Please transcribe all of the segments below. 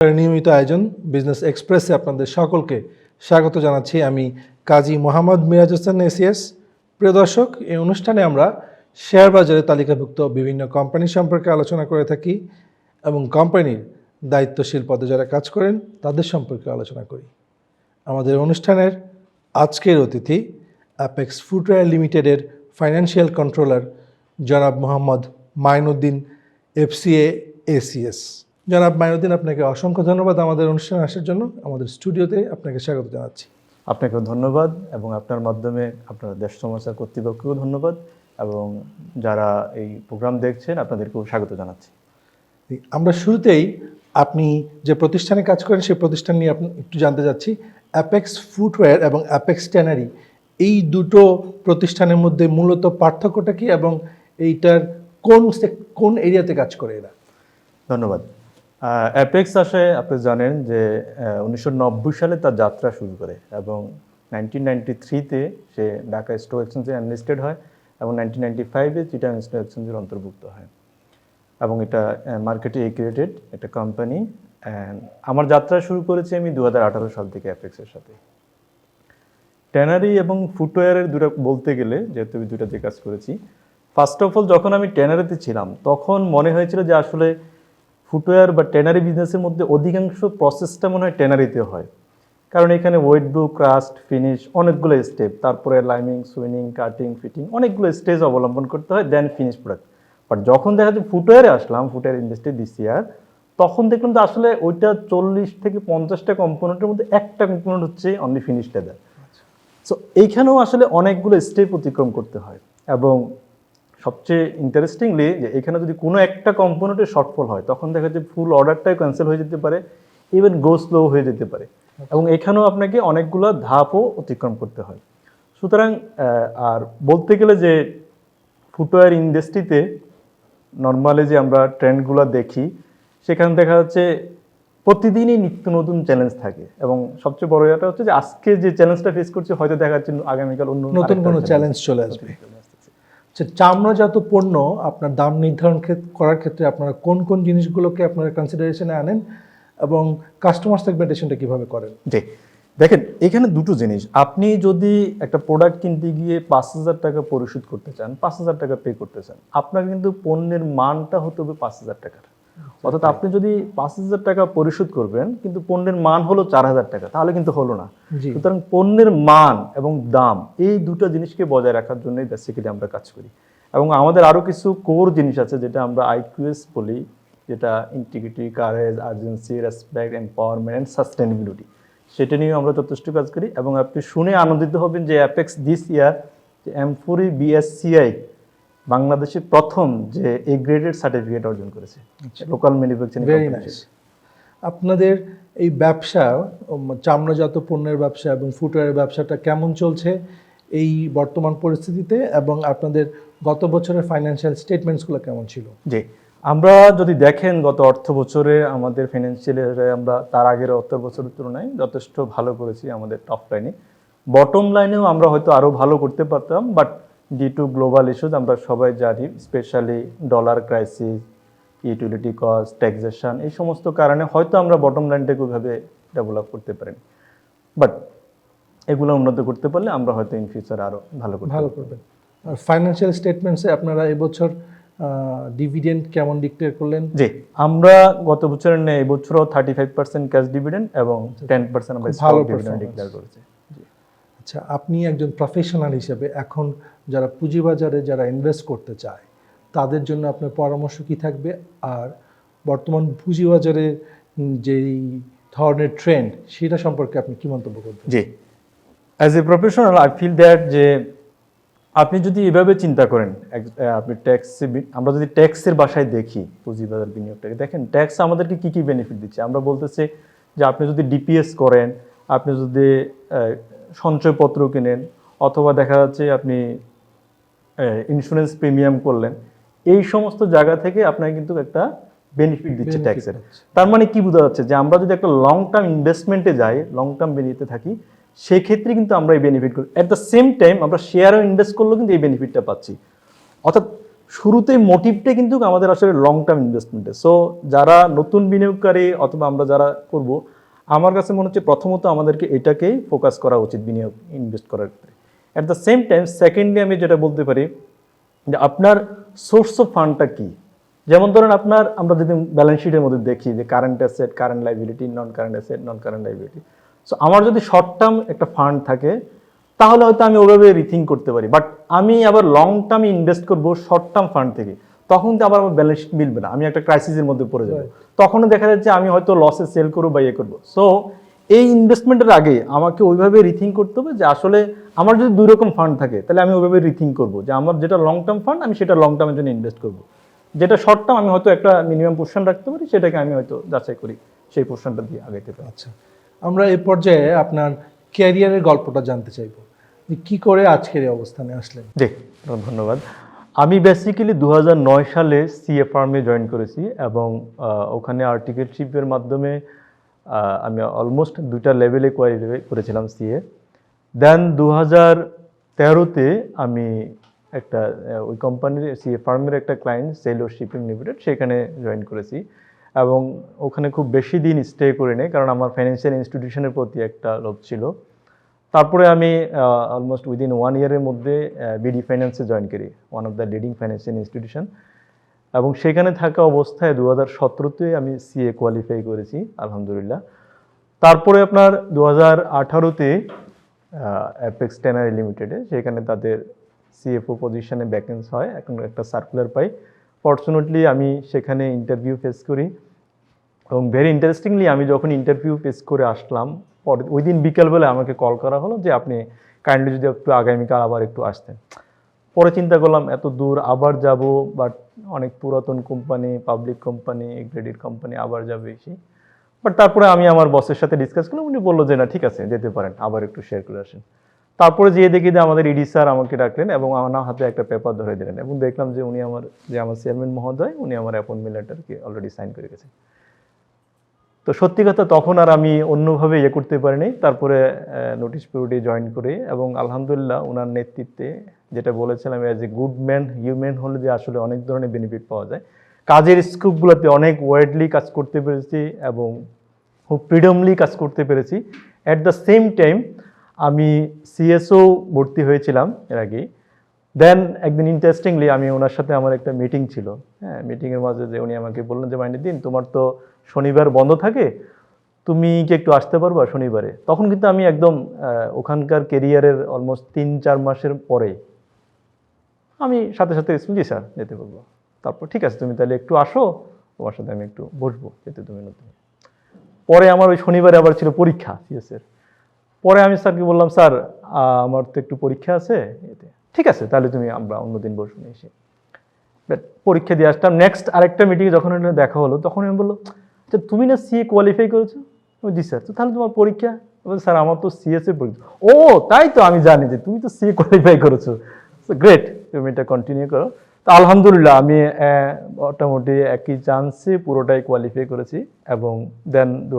নিয়মিত আয়োজন বিজনেস এক্সপ্রেসে আপনাদের সকলকে স্বাগত জানাচ্ছি আমি কাজী মোহাম্মদ মিরাজ হোসেন এসিএস। প্রিয় দর্শক, এই অনুষ্ঠানে আমরা শেয়ার বাজারে তালিকাভুক্ত বিভিন্ন কোম্পানি সম্পর্কে আলোচনা করে থাকি এবং কোম্পানির দায়িত্বশীল পদে যারা কাজ করেন, তাদের সম্পর্কে আলোচনা করি। আমাদের অনুষ্ঠানের আজকের অতিথি অ্যাপেক্স ফুটওয়্যার লিমিটেডের ফাইন্যান্সিয়াল কন্ট্রোলার জনাব মোহাম্মদ মাইনুদ্দিন এফসিএ এসিএস। জনাব মাইনুদ্দিন আপনাকে অসংখ্য ধন্যবাদ আমাদের অনুষ্ঠানে আসার জন্য। আমাদের স্টুডিওতে আপনাকে স্বাগত জানাচ্ছি। আপনাকেও ধন্যবাদ এবং আপনার মাধ্যমে আপনার দেশ সমাচার কর্তৃপক্ষকেও ধন্যবাদ এবং যারা এই প্রোগ্রাম দেখছেন আপনাদেরকেও স্বাগত জানাচ্ছি। আমরা শুরুতেই আপনি যে প্রতিষ্ঠানে কাজ করেন সেই প্রতিষ্ঠান নিয়ে আপনি একটু জানতে চাচ্ছি। অ্যাপেক্স ফুটওয়্যার এবং অ্যাপেক্স ট্যানারি এই দুটো প্রতিষ্ঠানের মধ্যে মূলত পার্থক্যটা কি এবং এইটার কোন কোন এরিয়াতে কাজ করে এরা? ধন্যবাদ। অ্যাপেক্স আসে, আপনি জানেন যে উনিশশো নব্বই সালে তার যাত্রা শুরু করে এবং নাইনটিন নাইনটি থ্রিতে সে ঢাকা স্টক এক্সচেঞ্জে অ্যানলিস্টেড হয় এবং নাইনটিন নাইনটি ফাইভে চিটাং স্টক এক্সচেঞ্জের অন্তর্ভুক্ত হয়। এবং এটা মার্কেটে এগ্রেডেড একটা কোম্পানি অ্যান্ড আমার যাত্রা শুরু করেছি আমি দু হাজার আঠারো সাল থেকে অ্যাপেক্সের সাথে। ট্যানারি এবং ফুটওয়্যারের দুটো বলতে গেলে, যেহেতু আমি দুটাতে কাজ করেছি ফার্স্ট অফ অল যখন আমি ট্যানারিতে ছিলাম, তখন মনে হয়েছিল যে আসলে ফুটওয়্যার বা ট্যানারি বিজনেসের মধ্যে অধিকাংশ প্রসেসটা মনে হয় ট্যানারিতে হয়। কারণ এখানে ওয়েট ব্লু ক্রাস্ট ফিনিশ অনেকগুলো স্টেপ তারপরে লাইমিং সুইনিং কাটিং ফিটিং অনেকগুলো স্টেজ অবলম্বন করতে হয় দেন ফিনিশ প্রোডাক্ট বাট যখন দেখা যাচ্ছে ফুটওয়্যারে আসলাম ফুটওয়্যার ইন্ডাস্ট্রি দিস ইয়ার তখন দেখলাম যে আসলে ওইটা চল্লিশ থেকে পঞ্চাশটা কম্পোনেন্টের মধ্যে একটা কম্পোনেন্ট হচ্ছে অনলি ফিনিশ লেদার সো এইখানেও আসলে অনেকগুলো স্টেপ অতিক্রম করতে হয় এবং সবচেয়ে ইন্টারেস্টিংলি যে এখানে যদি কোনো একটা কম্পোনেন্টের শর্টফল হয় তখন দেখা যায় ফুল অর্ডারটাই ক্যান্সেল হয়ে যেতে পারে ইভেন গো স্লো হয়ে যেতে পারে। এবং এখানেও আপনাকে অনেকগুলো ধাপও অতিক্রম করতে হয়। সুতরাং আর বলতে গেলে যে ফুটওয়্যার ইন্ডাস্ট্রিতে নর্মালি যে আমরা ট্রেন্ডগুলো দেখি সেখানে দেখা যাচ্ছে প্রতিদিনই নিত্য নতুন চ্যালেঞ্জ থাকে। এবং সবচেয়ে বড় এটা হচ্ছে যে আজকে যে চ্যালেঞ্জটা ফেস করছি হয়তো দেখা যাচ্ছে আগামীকাল অন্য নতুন কোনো চ্যালেঞ্জ চলে আসবে। আচ্ছা চামড়াজাত পণ্য আপনার দাম নির্ধারণ করার ক্ষেত্রে আপনারা কোন কোন জিনিসগুলোকে আপনারা কনসিডারেশনে আনেন এবং কাস্টমার সেগমেন্টেশনটা কীভাবে করেন? জি। দেখেন, এখানে দুটো জিনিস। আপনি যদি একটা প্রোডাক্ট কিনতে গিয়ে পাঁচ হাজার টাকা পরিশোধ করতে চান, পাঁচ হাজার টাকা পে করতে চান, আপনার কিন্তু পণ্যের মানটা হতে হবে পাঁচ হাজার টাকার। অর্থাৎ আপনি যদি পাঁচ হাজার টাকা পরিশোধ করবেন কিন্তু পণ্যের মান হলো চার হাজার টাকা তাহলে কিন্তু হলো না। সুতরাং পণ্যের মান এবং দাম এই দুটো জিনিসকে বজায় রাখার জন্যই বেসিক্যালি আমরা কাজ করি। এবং আমাদের আরও কিছু কোর জিনিস আছে যেটা আমরা আইকিউএস বলি যেটা integrity courage urgency respect empowerment and sustainability সেটা নিয়েও আমরা যথেষ্ট কাজ করি এবং আপনি শুনে আনন্দিত হবেন যে অ্যাপেক্স দিস ইয়ার যে এমফোরি বিএসসিআই বাংলাদেশের প্রথম যে এ গ্রেডেড সার্টিফিকেট অর্জন করেছে। লোকাল ম্যানুফ্যাকচারিং ভেরি নাইস আপনাদের এই ব্যবসা চামড়াজাত পণ্যের ব্যবসা এবং ফুটওয়্যারের ব্যবসাটা কেমন চলছে এই বর্তমান পরিস্থিতিতে এবং আপনাদের গত বছরের ফাইন্যান্সিয়াল স্টেটমেন্টসগুলো কেমন ছিল? জি। আমরা যদি দেখেন গত অর্থ বছরে আমাদের ফিনান্সিয়াল আমরা তার আগের অর্থ বছরের তুলনায় যথেষ্ট ভালো করেছি আমাদের টপ লাইনে বটম লাইনেও আমরা হয়তো আরও ভালো করতে পারতাম but due to global issues আমরা সবাই জানি specially dollar crisis utility cost taxation এই সমস্ত কারণে হয়তো আমরা বটম লাইনটাকে ওইভাবে ডেভেলপ করতে পারিনি। বাট এগুলো উন্নত করতে পারলে আমরা হয়তো ইন ফিউচার আরও ভালো করতে ভালো করবেন। আর ফাইন্যান্সিয়াল স্টেটমেন্টসে আপনারা এবছর ডিভিডেন্ড কেমন ডিক্লেয়ার করলেন? জি আমরা গত বছরের নেই এবছরও thirty five percent cash dividend এবং টেন পার্সেন্ট আমরা ভালো ডিভিডেন্ড ডিক্লেয়ার করেছি। আচ্ছা আপনি একজন প্রফেশনাল হিসেবে এখন যারা পুঁজিবাজারে যারা ইনভেস্ট করতে চায়, তাদের জন্য আপনার পরামর্শ কি থাকবে? আর বর্তমান পুঁজিবাজারে যেই ধরনের ট্রেন্ড সেটা সম্পর্কে আপনি কি মন্তব্য করবেন? জি। As a professional I feel that যে আপনি যদি এভাবে চিন্তা করেন আপনি ট্যাক্স আমরা যদি ট্যাক্সের বাসায় দেখি, পুঁজিবাজার বিনিয়োগটাকে দেখেন ট্যাক্স আমাদেরকে কি কি বেনিফিট দিচ্ছে? আমরা বলতেছি যে আপনি যদি ডিপিএস করেন, আপনি যদি সঞ্চয়পত্র কেনেন, অথবা দেখা যাচ্ছে আপনি ইন্স্যুরেন্স প্রিমিয়াম করলেন এই সমস্ত জায়গা থেকে আপনাকে কিন্তু একটা বেনিফিট দিচ্ছে ট্যাক্সের তার মানে কি বোঝা যাচ্ছে যে আমরা যদি একটা লং টার্ম ইনভেস্টমেন্টে যাই লং টার্ম বেনিফিটে থাকি সেক্ষেত্রে কিন্তু আমরা এই বেনিফিট করি। অ্যাট দ্য সেম টাইম আমরা শেয়ারও ইনভেস্ট করলেও কিন্তু এই বেনিফিটটা পাচ্ছি। অর্থাৎ শুরুতে মোটিভটা কিন্তু আমাদের আসলে লং টার্ম ইনভেস্টমেন্টে সো যারা নতুন বিনিয়োগকারী অথবা আমরা যারা করব আমার কাছে মনে হচ্ছে প্রথমত আমাদেরকে এটাকেই ফোকাস করা উচিত বিনিয়োগ ইনভেস্ট করার ক্ষেত্রে। At the same time secondly আমি যেটা বলতে পারি যে আপনার সোর্স অফ ফান্ডটা কি? যেমন ধরেন আপনার আমরা যদি ব্যালেন্স শিটের মধ্যে দেখি যে current asset current liability non current asset non current liability so আমার যদি শর্ট টার্ম একটা ফান্ড থাকে তাহলে হয়তো আমি ওভাবে রিথিং করতে পারি। বাট আমি আবার লং টার্মে ইনভেস্ট করব শর্ট টার্ম ফান্ড থেকে। তখন তো আবার আমার ব্যালেন্স শিট মিলবে না। আমি একটা ক্রাইসিসের মধ্যে পড়ে যাব। তখনও দেখা যাচ্ছে আমি হয়তো লসে সেল করব বা ইয়ে করব। সো এই ইনভেস্টমেন্টের আগে আমাকে ওইভাবে রিথিঙ্ক করতে হবে যে আসলে আমার যদি দুই রকম ফান্ড থাকে তাহলে আমি ওইভাবে রিথিঙ্ক করব যে আমার যেটা লং টার্ম ফান্ড আমি সেটা লং টার্মের জন্য ইনভেস্ট করব। যেটা শর্ট টার্ম আমি হয়তো একটা মিনিমাম পোর্শন রাখতে পারি সেটাকে আমি হয়তো যাচাই করি সেই পোর্শনটা দিয়ে আগাইতে পারি। আচ্ছা আমরা এই পর্যায়ে আপনার ক্যারিয়ারের গল্পটা জানতে চাইব যে কি করে আজকের এই অবস্থানে আসলেন? জি ধন্যবাদ। আমি বেসিক্যালি দু হাজার নয় সালে সিএ ফার্মে জয়েন করেছি এবং ওখানে আর্টিকেলশিপের মাধ্যমে আমি অলমোস্ট দুইটা লেভেলে কোয়ালিফাই করেছিলাম সিএ দেন দু হাজার তেরোতে আমি একটা ওই কোম্পানির সিএ ফার্মের একটা ক্লায়েন্ট সেলো শিপিং লিমিটেড সেখানে জয়েন করেছি। এবং ওখানে খুব বেশি দিন স্টে করে নেই, কারণ আমার ফাইন্যান্সিয়াল ইনস্টিটিউশনের প্রতি একটা লোভ ছিল। তারপরে আমি অলমোস্ট উইদিন ওয়ান ইয়ারের মধ্যে বিডি ফাইন্যান্সে জয়েন করি one of the leading financial institution এবং সেখানে থাকা অবস্থায় দু হাজার সতেরোতে আমি সিএ কোয়ালিফাই করেছি, আলহামদুলিল্লাহ। তারপরে আপনার দু হাজার আঠারোতে অ্যাপেক্স টেনারি লিমিটেডে সেখানে তাদের সিএফও পজিশনে ভ্যাকেন্স হয়। এখন একটা সার্কুলার পাই। ফর্চুনেটলি আমি সেখানে ইন্টারভিউ ফেস করি। এবং ভেরি ইন্টারেস্টিংলি আমি যখন ইন্টারভিউ ফেস করে আসলাম, পরে ওই দিন বিকেলবেলা আমাকে কল করা হলো যে, আপনি কাইন্ডলি যদি একটু আগামীকাল আবার একটু আসতেন। পরে চিন্তা করলাম, এত দূর আবার যাব বাট অনেক পুরাতন company public company credit company আবার যাবে এসে। বাট তারপরে আমি আমার বসের সাথে ডিসকাস করলাম, উনি বলল যে, না, ঠিক আছে, যেতে পারেন, আবার একটু শেয়ার করে আসেন। তারপরে যেয়ে দেখি যে, আমাদের ইডি স্যার আমাকে ডাকলেন এবং আমার হাতে একটা পেপার ধরে দিলেন এবং দেখলাম যে, উনি আমার, যে আমার চেয়ারম্যান মহোদয়, উনি আমার অ্যাপয়েন্টমেন্ট লেটারকে অলরেডি সাইন করে গেছেন। তো সত্যি কথা তখন আর আমি অন্যভাবে ইয়ে করতে পারিনি। তারপরে নোটিশ পিরিয়ডে জয়েন করে এবং আলহামদুলিল্লাহ ওনার নেতৃত্বে যেটা বলেছিলাম as a good man human হলে যে আসলে অনেক ধরনের বেনিফিট পাওয়া যায়। কাজের স্কোপগুলোতে অনেক ওয়ার্ডলি কাজ করতে পেরেছি এবং খুব ফ্রিডমলি কাজ করতে পেরেছি। অ্যাট দ্য সেম টাইম আমি সিএসও ভর্তি হয়েছিলাম এর আগে। দেন একদিন ইন্টারেস্টিংলি আমি ওনার সাথে আমার একটা মিটিং ছিল। হ্যাঁ মিটিংয়ের মাঝে যে উনি আমাকে বললেন যে দিন তোমার তো শনিবার বন্ধ থাকে, তুমি কি একটু আসতে পারবা শনিবারে? তখন কিন্তু আমি একদম ওখানকার কেরিয়ারের অলমোস্ট তিন, চার মাসের পরে আমি সাথে সাথে জি স্যার যেতে পারব। তারপর ঠিক আছে, তুমি তাহলে একটু আসো, তোমার সাথে আমি একটু বসবো যেতে তুমি নতুন। পরে আমার ওই শনিবারে আবার ছিল পরীক্ষা সিএসের পরে আমি স্যারকে বললাম, স্যার আমার তো একটু পরীক্ষা আছে। এতে, ঠিক আছে, তাহলে তুমি আমরা অন্যদিন বসবো এসে। পরীক্ষা দিয়ে আসতাম। নেক্সট আরেকটা মিটিংয়ে যখন দেখা হলো, তখন আমি বলল যে তুমি না সিএ কোয়ালিফাই করেছ? জি স্যার তো তাহলে তোমার পরীক্ষা? স্যার আমার তো সিএস এর পরীক্ষা। ও, তাই তো আমি জানি যে তুমি তো সিএ কোয়ালিফাই করেছ। গ্রেট তুমি এটা কন্টিনিউ করো। তো আলহামদুলিল্লাহ, আমি মোটামুটি একই চান্সে পুরোটাই কোয়ালিফাই করেছি এবং দেন দু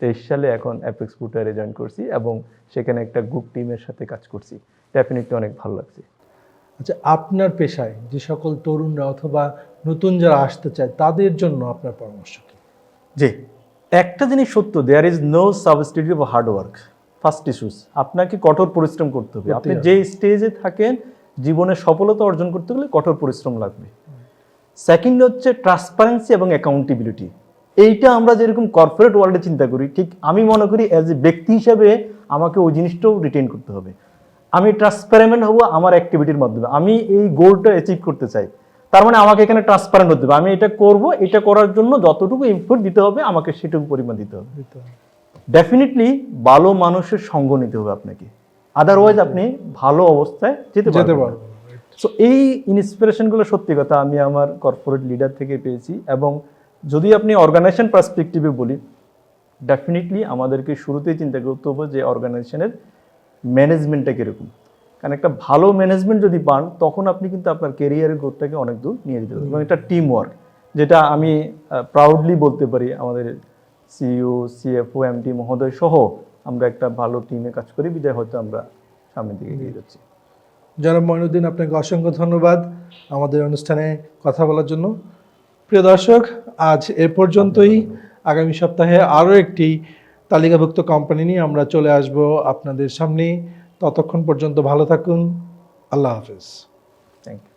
তেইশ সালে এখন অ্যাপেক্স ফুটারে জয়েন করছি এবং সেখানে একটা গ্রুপ টিমের সাথে কাজ করছি। ডেফিনেটলি অনেক ভালো লাগছে। আচ্ছা আপনার পেশায় যে সকল তরুণরা অথবা নতুন যারা আসতে চায়, তাদের জন্য আপনার পরামর্শ কি? জি। একটা জিনিস সত্য there is no substitute of hard work first issues আপনাকে কঠোর পরিশ্রম করতে হবে। আপনি যে স্টেজে থাকেন জীবনে সফলতা অর্জন করতে গেলে কঠোর পরিশ্রম লাগবে। সেকেন্ড হচ্ছে ট্রান্সপারেন্সি এবং অ্যাকাউন্টেবিলিটি এইটা আমরা যেরকম কর্পোরেট ওয়ার্ল্ডে চিন্তা করি ঠিক আমি মনে করি অ্যাজ এ ব্যক্তি হিসাবে আমাকে ওই জিনিসটাও রিটেন করতে হবে। আমি ট্রান্সপারেন্ট হব আমার অ্যাক্টিভিটির মাধ্যমে। আমি এই গোলটা অ্যাচিভ করতে চাই। তার মানে আমাকে এখানে ট্রান্সপারেন্ট হতে হবে। আমি এটা করব এটা করার জন্য যতটুকু ইনপুট দিতে হবে আমাকে সেটুকু পরিমাণ দিতে হবে। ডেফিনেটলি ভালো মানুষের সঙ্গ নিতে হবে আপনাকে। আদারওয়াইজ আপনি ভালো অবস্থায় যেতে যেতে পারবেন সো এই ইন্সপিরেশনগুলো সত্যি কথা আমি আমার কর্পোরেট লিডার থেকে পেয়েছি এবং যদি আপনি অর্গানাইজেশন পার্সপেক্টিভে বলি ডেফিনেটলি আমাদেরকে শুরুতেই চিন্তা করতে হবে যে অর্গানাইজেশনের ম্যানেজমেন্টটা কীরকম। কারণ একটা ভালো ম্যানেজমেন্ট যদি পান, তখন আপনি কিন্তু আপনার কেরিয়ারের গ্রোথটাকে অনেক দূর নিয়ে যেতে পারবেন। এবং এটা টিম ওয়ার্ক যেটা আমি প্রাউডলি বলতে পারি আমাদের সিইও সিএফও এমডি মহোদয় সহ আমরা একটা ভালো টিমে কাজ করি, বিদায় হয়তো আমরা সামনের দিকে এগিয়ে যাচ্ছি। জনাব মঈনুদ্দিন আপনাকে অসংখ্য ধন্যবাদ আমাদের অনুষ্ঠানে কথা বলার জন্য। প্রিয় দর্শক, আজ এ পর্যন্তই। আগামী সপ্তাহে আরও একটি তালিকাভুক্ত কোম্পানি নিয়ে আমরা চলে আসব আপনাদের সামনে। ততক্ষণ পর্যন্ত ভালো থাকুন। আল্লাহ হাফিজ। Thank you